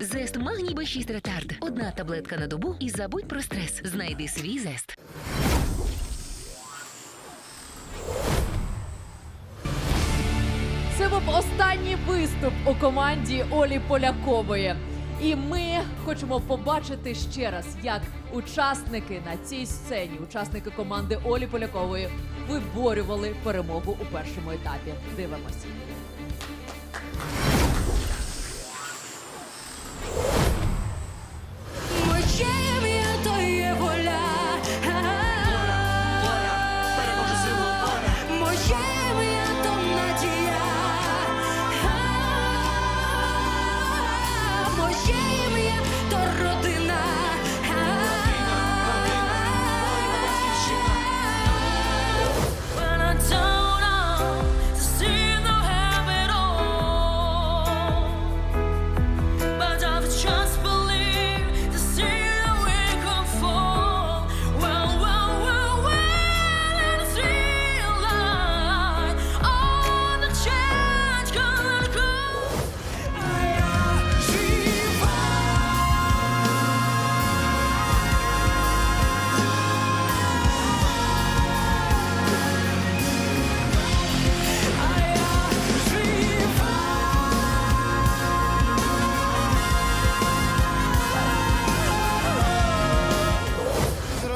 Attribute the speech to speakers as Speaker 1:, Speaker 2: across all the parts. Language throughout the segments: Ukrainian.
Speaker 1: Зест Магній Б6 Ретард. Одна таблетка на добу і забудь про стрес. Знайди свій зест.
Speaker 2: Це був останній виступ у команді Олі Полякової. І ми хочемо побачити ще раз, як учасники на цій сцені, учасники команди Олі Полякової, виборювали перемогу у першому етапі. Дивимося.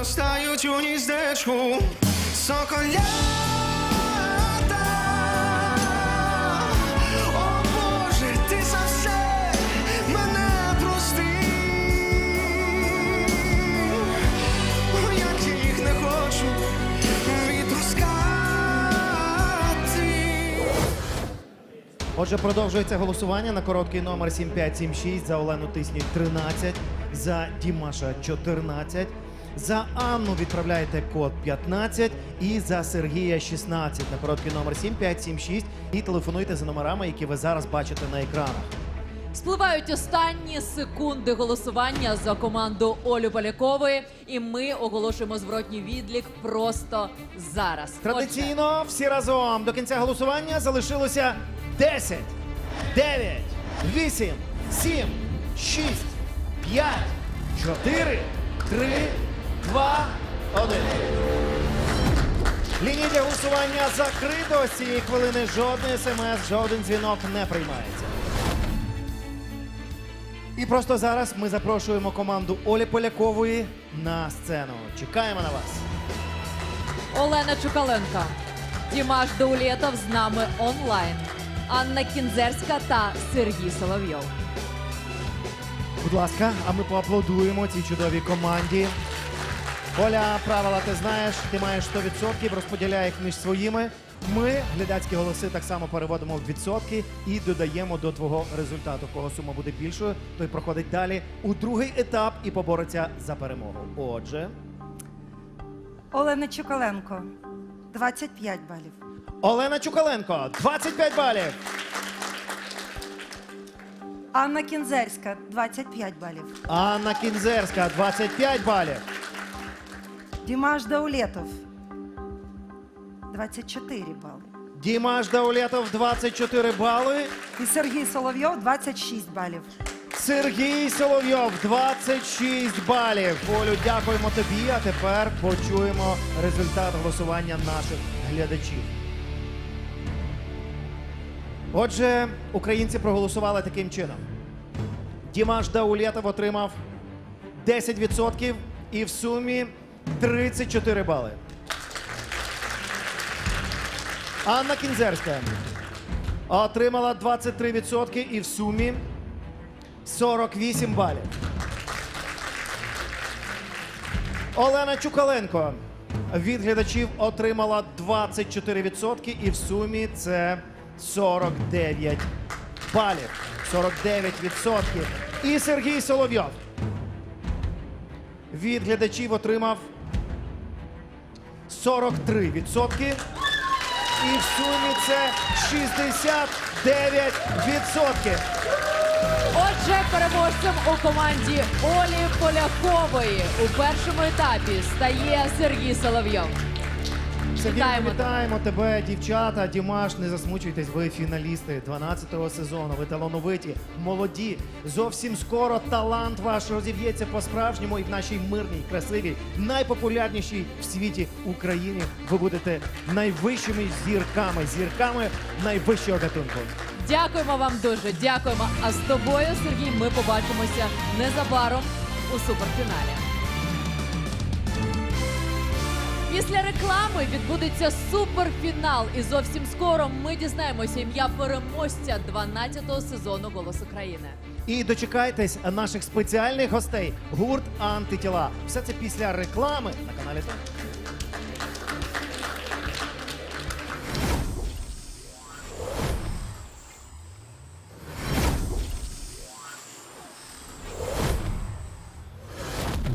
Speaker 3: Зростають у гніздечку соколята. О Боже, ти за все мене прости. Я їх не хочу відпускати.
Speaker 4: Отже, продовжується голосування на короткий номер 7576 за Олену Тиснік 13, за Дімаша 14, за Анну відправляєте код 15 і за Сергія 16 на короткий номер 7576 і телефонуйте за номерами, які ви зараз бачите на екранах.
Speaker 2: Спливають останні секунди голосування за команду Олі Полякової, і ми оголошуємо зворотній відлік просто зараз.
Speaker 4: Традиційно всі разом до кінця голосування залишилося 10, 9, 8, 7, 6, 5, 4, 3, 2, 1. Лінії для голосування закрито. З цієї хвилини жодний смс, жоден дзвінок не приймається. І просто зараз ми запрошуємо команду Олі Полякової на сцену. Чекаємо на вас.
Speaker 2: Олена Чукаленко, Дімаш Даулєтов з нами онлайн, Анна Кінзерська та Сергій Соловйов.
Speaker 4: Будь ласка, а ми поаплодуємо цій чудовій команді. Оля, правила ти знаєш, ти маєш 100%, розподіляй їх між своїми. Ми глядацькі голоси так само переводимо в відсотки і додаємо до твого результату. Кого сума буде більшою, той проходить далі у другий етап і побореться за перемогу. Отже,
Speaker 5: Олена Чукаленко 25 балів.
Speaker 4: Олена Чукаленко, 25 балів.
Speaker 5: Анна Кінзерська 25 балів.
Speaker 4: Анна Кінзерська, 25 балів.
Speaker 5: Дімаш Даулетов 24 бали.
Speaker 4: Дімаш Даулетов, 24 бали.
Speaker 5: І Сергій Соловйов 26 балів.
Speaker 4: Сергій Соловйов, 26 балів. Полю, дякуємо тобі. А тепер почуємо результат голосування наших глядачів. Отже, українці проголосували таким чином. Дімаш Даулєтов отримав 10% і в сумі 34 бали. Анна Кінзерська отримала 23% і в сумі 48 балів. Олена Чукаленко від глядачів отримала 24% і в сумі це 49 балів. 49%. І Сергій Соловйов від глядачів отримав 43%. І в сумі це 69%.
Speaker 2: Отже, переможцем у команді Олі Полякової у першому етапі стає Сергій Соловйов.
Speaker 4: Сергій,
Speaker 2: Вітаємо
Speaker 4: вітаємо тебе, дівчата, Дімаш. Не засмучуйтесь, ви фіналісти 12-го сезону. Ви талановиті, молоді. Зовсім скоро талант ваш розів'ється по-справжньому і в нашій мирній, красивій, найпопулярнішій в світі Україні. Ви будете найвищими зірками, зірками найвищого гатунку.
Speaker 2: Дякуємо вам дуже. Дякуємо. А з тобою, Сергій, ми побачимося незабаром у суперфіналі. Після реклами відбудеться суперфінал, і зовсім скоро ми дізнаємося ім'я переможця 12-го сезону Голос України.
Speaker 4: І дочекайтесь наших спеціальних гостей гурт антитіла. Все це після реклами на каналі. ТОП.